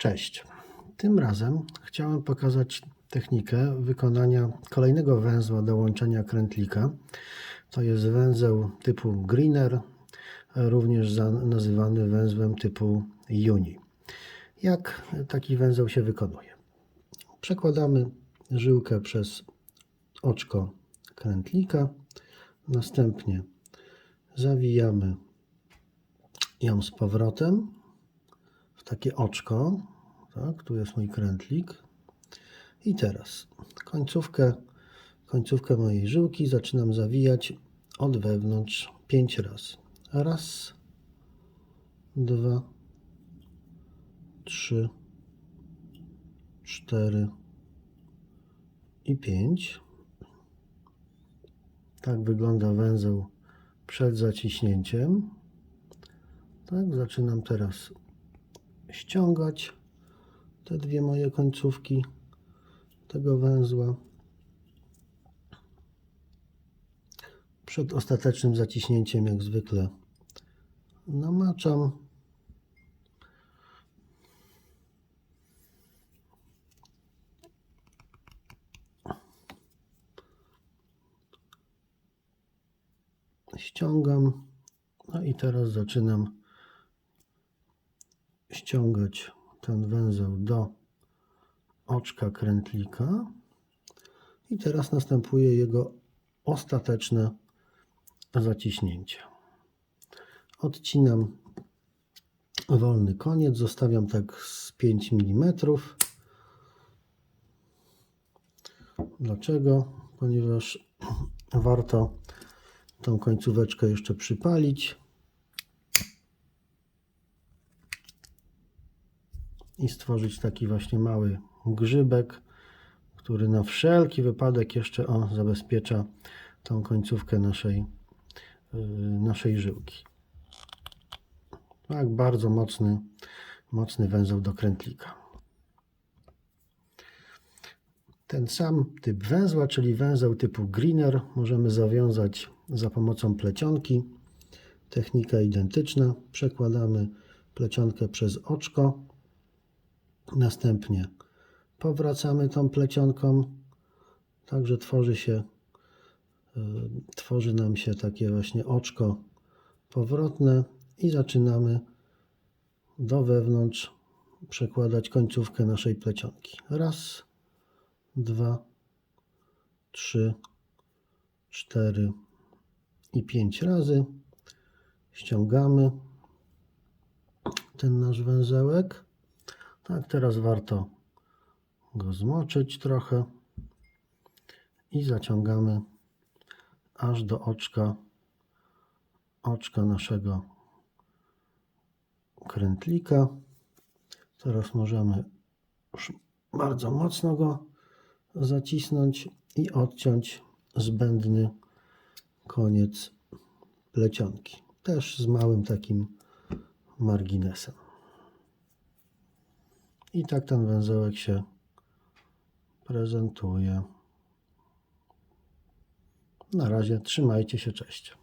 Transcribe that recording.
Cześć. Tym razem chciałem pokazać technikę wykonania kolejnego węzła do łączenia krętlika. To jest węzeł typu Greener, również nazywany węzłem typu Uni. Jak taki węzeł się wykonuje? Przekładamy żyłkę przez oczko krętlika, następnie zawijamy ją z powrotem w takie oczko. Tak, tu jest mój krętlik. I teraz końcówkę, końcówkę mojej żyłki zaczynam zawijać od wewnątrz 5 razy. Raz, dwa, trzy, cztery i pięć. Tak wygląda węzeł przed zaciśnięciem. Tak, zaczynam teraz ściągać te dwie moje końcówki tego węzła. Przed ostatecznym zaciśnięciem, jak zwykle, namaczam. Ściągam. No i teraz zaczynam ściągać ten węzeł do oczka krętlika i teraz następuje jego ostateczne zaciśnięcie. Odcinam wolny koniec, zostawiam tak z 5 mm. Dlaczego? Ponieważ warto tą końcóweczkę jeszcze przypalić. I stworzyć taki właśnie mały grzybek, który na wszelki wypadek jeszcze o, zabezpiecza tą końcówkę naszej, yy, naszej żyłki. Tak, bardzo mocny, mocny węzeł do krętlika. Ten sam typ węzła, czyli węzeł typu Greener, możemy zawiązać za pomocą plecionki. Technika identyczna. Przekładamy plecionkę przez oczko. Następnie powracamy tą plecionką, także tworzy się, y, tworzy nam się takie właśnie oczko powrotne i zaczynamy do wewnątrz przekładać końcówkę naszej plecionki. Raz, dwa, trzy, cztery i pięć razy. Ściągamy ten nasz węzełek. Tak, teraz warto go zmoczyć trochę i zaciągamy aż do oczka, oczka naszego krętlika. Teraz możemy już bardzo mocno go zacisnąć i odciąć zbędny koniec plecionki. Też z małym takim marginesem. I tak ten węzełek się prezentuje. Na razie trzymajcie się, cześć.